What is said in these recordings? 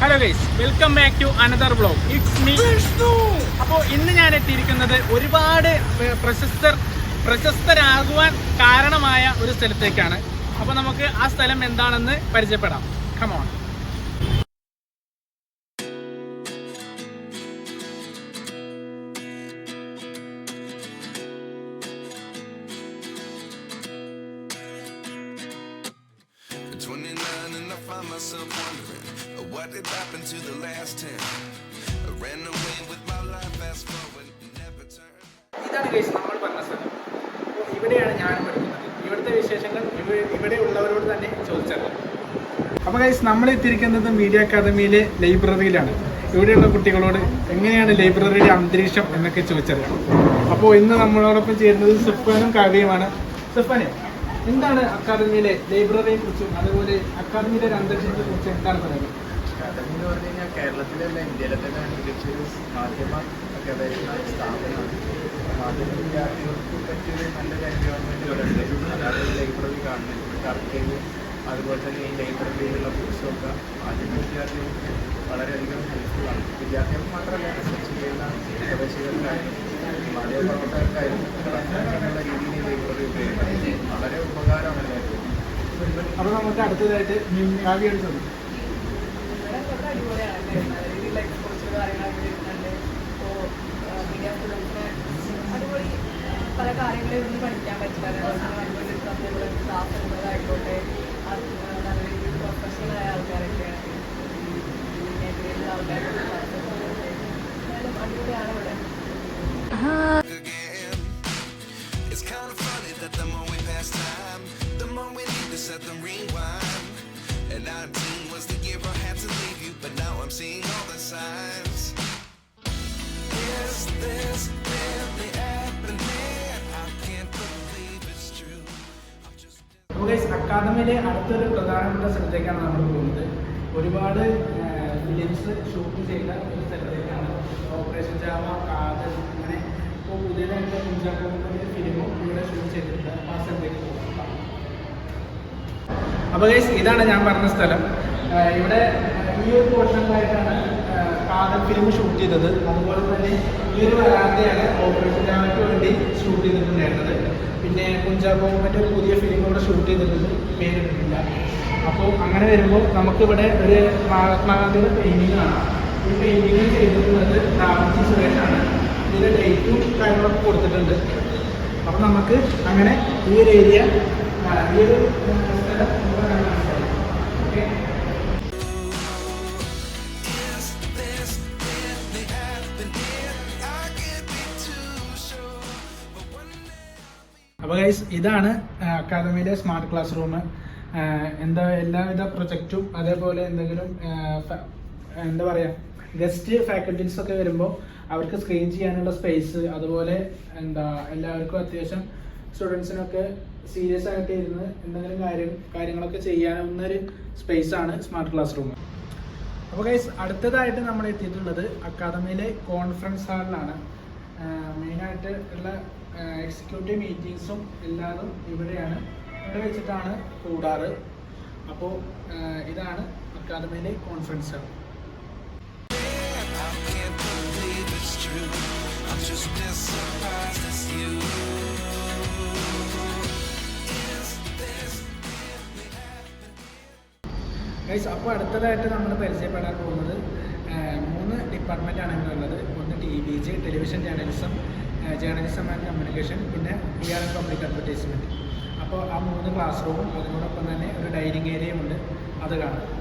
Hello guys welcome back to another blog it's me അപ്പോൾ ഇന്ന് ഞാൻ എത്തിയിരിക്കുന്നത് ഒരുപാട് പ്ര- പ്രശസ്തർ പ്രശസ്തരാകുവാൻ കാരണമായ ഒരു സ്ഥലത്തേക്കാണ്. അപ്പോൾ നമുക്ക് ആ സ്ഥലം എന്താണെന്ന് പരിചയപ്പെടാം. Come on I'm 29 and I find myself wondering what did happen to the last ten? I ran away with my life, fast forward, never turn. ഇതാണ് ഗൈസ് നമ്മൾ പറഞ്ഞ സ്ഥലം. അപ്പോൾ ഇവിടെയാണ് ഞാൻ പഠിക്കുന്നത്. ഇവിടുത്തെ വിശേഷങ്ങൾ ഇവിടെ ഉള്ളവരോട് തന്നെ ചോദിച്ചറിയാം അപ്പോൾ ഗൈസ് നമ്മൾ എത്തിയിരിക്കുന്നത് മീഡിയ അക്കാദമിയിലെ ലൈബ്രറിയിലാണ്. ഇവിടെയുള്ള കുട്ടികളോട് എങ്ങനെയാണ് ലൈബ്രറിയുടെ അന്തരീക്ഷം എന്നൊക്കെ ചോദിച്ചറിയാം അപ്പോൾ ഇന്ന് നമ്മളോടൊപ്പം ചേരുന്നത് സുഫാനും കാവ്യയുമാണ്. സുഫാനെ എന്താണ് അക്കാദമിയിലെ ലൈബ്രറിയെ കുറിച്ചും അതുപോലെ അക്കാദമിയിലെ ഒരു അന്തരീക്ഷത്തെ കുറിച്ചും എന്താണ് പറയുന്നത്? എന്ന് പറഞ്ഞു കഴിഞ്ഞാൽ കേരളത്തിലല്ല ഇന്ത്യയിലെ തന്നെ മികച്ചൊരു മാധ്യമ ഗവേഷണ സ്ഥാപനമാണ്. മാധ്യമ വിദ്യാർത്ഥികൾക്ക് പറ്റിയൊരു നല്ലൊരു എൻവയോൺമെന്റ് ഇവിടെ അതായത് ലൈബ്രറി ഇവിടുത്തെ അർക്കൈവ് അതുപോലെ തന്നെ ഈ ലൈബ്രറിയിലുള്ള ബുക്സൊക്കെ മാധ്യമ വിദ്യാർത്ഥികൾക്ക് വളരെയധികം ഹെൽപ്ഫുള്ളാണ് വിദ്യാർത്ഥികൾക്ക് മാത്രമല്ല റിസർച്ച് ചെയ്യുന്ന ഗവേഷകർക്കായാലും മാധ്യമ പ്രവർത്തകർക്കായാലും രീതിയിൽ ലൈബ്രറി ഉപയോഗിക്കുന്നത് വളരെ ഉപകാരമാണ് എല്ലാവർക്കും അപ്പോൾ നമുക്ക് അടുത്തതായിട്ട് കാവ്യ ചോദിക്കും ഇവിടെ അടിപൊളിയാണ് രീതിയിലൊക്കെ കുറച്ച് കാര്യങ്ങളൊക്കെ വരുന്നുണ്ട് ഇപ്പോൾ മീഡിയ സ്റ്റുഡൻസിന് അടിപൊളി പല കാര്യങ്ങളും ഇവിടുന്ന് പഠിക്കാൻ പറ്റില്ല. അതുപോലെ ക്ലാസ് നല്ല രീതിയിൽ പ്രൊഫഷണൽ ആയ ആൾക്കാരൊക്കെയാണ് ഗൈസ് അക്കാദമിയിലെ അടുത്തൊരു പ്രധാനപ്പെട്ട സ്ഥലത്തേക്കാണ് നമ്മൾ പോകുന്നത്. ഒരുപാട് ഫിലിംസ് ഷൂട്ട് ചെയ്ത ഒരു സ്ഥലത്തേക്കാണ് ഓപ്പറേഷൻ ജാമ കാതൽ അങ്ങനെ ഇപ്പോൾ പുതിയതായിട്ട് കുഞ്ചാക്കോമിന്റെ ഫിലിമും ഇവിടെ ഷൂട്ട് ചെയ്തിട്ടുണ്ട് ആ സ്ഥലത്തേക്ക് പോകും അപ്പോൾ ഗൈസ് ഇതാണ് ഞാൻ പറഞ്ഞ സ്ഥലം. ഇവിടെ ഈ ഒരു പോർഷനിലായിട്ടാണ് കാതൽ ഫിലിം ഷൂട്ട് ചെയ്തത്. അതുപോലെ തന്നെ ഈ ഒരു വരാന്തയാണ് ഓപ്പറേഷൻ ഡാമയ്ക്ക് വേണ്ടി ഷൂട്ട് ചെയ്തിട്ടുണ്ടായിരുന്നത്. പിന്നെ കുഞ്ചാക്കോമന്റെ ഒരു പുതിയ ഫിലിം ഇവിടെ ഷൂട്ട് ചെയ്തിട്ടുണ്ട്. പേരിട്ടിട്ടില്ല. അപ്പോൾ അങ്ങനെ വരുമ്പോൾ നമുക്കിവിടെ ഒരു മഹാത്മാഗാന്ധിയുടെ പെയിന്റിങ് കാണാം. ഈ പെയിന്റിങ് ചെയ്തിട്ടുള്ളത് രാമജി സുരേഷാണ്. ഇതിന്റെ ഡേറ്റും കാര്യങ്ങളൊക്കെ കൊടുത്തിട്ടുണ്ട്. അപ്പോൾ നമുക്ക് അങ്ങനെ ഈ ഒരു ഏരിയ ഈ ഒരു സ്ഥലം അപ്പോൾ ഗൈസ് ഇതാണ് അക്കാദമിയിലെ സ്മാർട്ട് ക്ലാസ് റൂം എന്താ എല്ലാവിധ പ്രൊജക്റ്റും അതേപോലെ എന്തെങ്കിലും എന്താ പറയുക ഗസ്റ്റ് ഫാക്കൽറ്റീസ് ഒക്കെ വരുമ്പോൾ അവർക്ക് സ്ക്രീൻ ചെയ്യാനുള്ള സ്പേസ് അതുപോലെ എന്താ എല്ലാവർക്കും അത്യാവശ്യം സ്റ്റുഡൻസിനൊക്കെ സീരിയസ് ആയിട്ട് ഇരുന്ന് എന്തെങ്കിലും കാര്യം കാര്യങ്ങളൊക്കെ ചെയ്യാവുന്ന ഒരു സ്പേസ് ആണ് സ്മാർട്ട് ക്ലാസ് റൂം അപ്പോൾ ഗൈസ് അടുത്തതായിട്ട് നമ്മൾ എത്തിയിട്ടുള്ളത് അക്കാദമിയിലെ കോൺഫറൻസ് ഹാളിലാണ് മെയിനായിട്ട് ഉള്ള എക്സിക്യൂട്ടീവ് മീറ്റിങ്സും എല്ലാതും ഇവിടെയാണ്. ഇവിടെ വെച്ചിട്ടാണ് കൂടാറ്. അപ്പോൾ ഇതാണ് അക്കാദമിയിലെ കോൺഫറൻസ് അപ്പോൾ അടുത്തതായിട്ട് നമ്മൾ പരിചയപ്പെടാൻ പോകുന്നത് മൂന്ന് ഡിപ്പാർട്ട്മെന്റാണ് ഇവിടെ ഉള്ളത്. ഒന്ന് T V G television journalism journalism and communication പിന്നെ P R and public advertisement അപ്പോൾ ആ മൂന്ന് ക്ലാസ് റൂമും അതിനോടൊപ്പം തന്നെ ഒരു ഡൈനിങ് ഏരിയയും ഉണ്ട്. അത് കാണാം.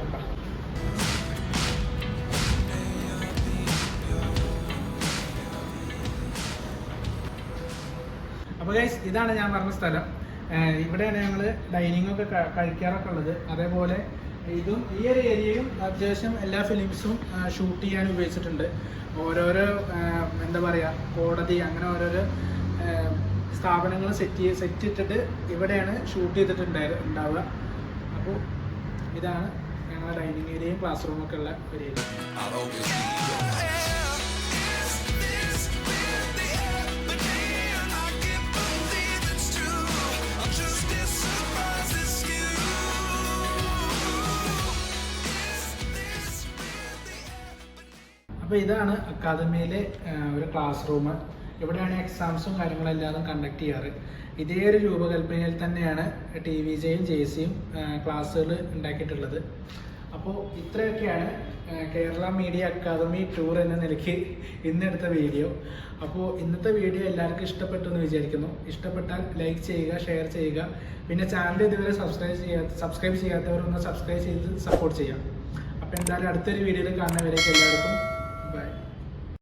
അപ്പോൾ ഗൈസ് ഇതാണ് ഞാൻ പറഞ്ഞ സ്ഥലം. ഇവിടെയാണ് ഞങ്ങൾ ഡൈനിങ് ഒക്കെ ക- കഴിക്കാറൊക്കെ ഉള്ളത്. അതേപോലെ ഇതും ഈ ഒരു ഏരിയയും അത്യാവശ്യം എല്ലാ ഫിലിംസും ഷൂട്ട് ചെയ്യാൻ ഉപയോഗിച്ചിട്ടുണ്ട്. ഓരോരോ എന്താ പറയുക കോടതി അങ്ങനെ ഓരോരോ സ്ഥാപനങ്ങൾ സെറ്റ് ചെയ്ത് സെറ്റ് ഇട്ടിട്ട് ഇവിടെയാണ് ഷൂട്ട് ചെയ്തിട്ടുണ്ടായ ഉണ്ടാവുക. അപ്പോൾ ഇതാണ് ഞങ്ങളുടെ ഡൈനിങ് ഏരിയയും ക്ലാസ് റൂമൊക്കെ ഉള്ള ഒരു ഏരിയ അപ്പോൾ ഇതാണ് അക്കാദമിയിലെ ഒരു ക്ലാസ് റൂം ഇവിടെയാണ് എക്സാംസും കാര്യങ്ങളെല്ലാം കണ്ടക്ട് ചെയ്യാറ്. ഇതേ ഒരു രൂപകൽപ്പനയിൽ തന്നെയാണ് ടി വി ജെയും ജെ സിയും ക്ലാസ്സുകൾ ഉണ്ടാക്കിയിട്ടുള്ളത്. അപ്പോൾ ഇത്രയൊക്കെയാണ് കേരള മീഡിയ അക്കാദമി ടൂർ എന്ന നിലയ്ക്ക് ഇന്നെടുത്ത വീഡിയോ. അപ്പോൾ ഇന്നത്തെ വീഡിയോ എല്ലാവർക്കും ഇഷ്ടപ്പെട്ടു എന്ന് വിചാരിക്കുന്നു. ഇഷ്ടപ്പെട്ടാൽ ലൈക്ക് ചെയ്യുക ഷെയർ ചെയ്യുക. പിന്നെ ചാനൽ ഇതുവരെ സബ്സ്ക്രൈബ് ചെയ്യാത്ത സബ്സ്ക്രൈബ് ചെയ്യാത്തവരൊന്ന് സബ്സ്ക്രൈബ് ചെയ്ത് സപ്പോർട്ട് ചെയ്യാം അപ്പോൾ എന്തായാലും അടുത്തൊരു വീഡിയോയിൽ കാണുന്നവരേക്ക് എല്ലാവർക്കും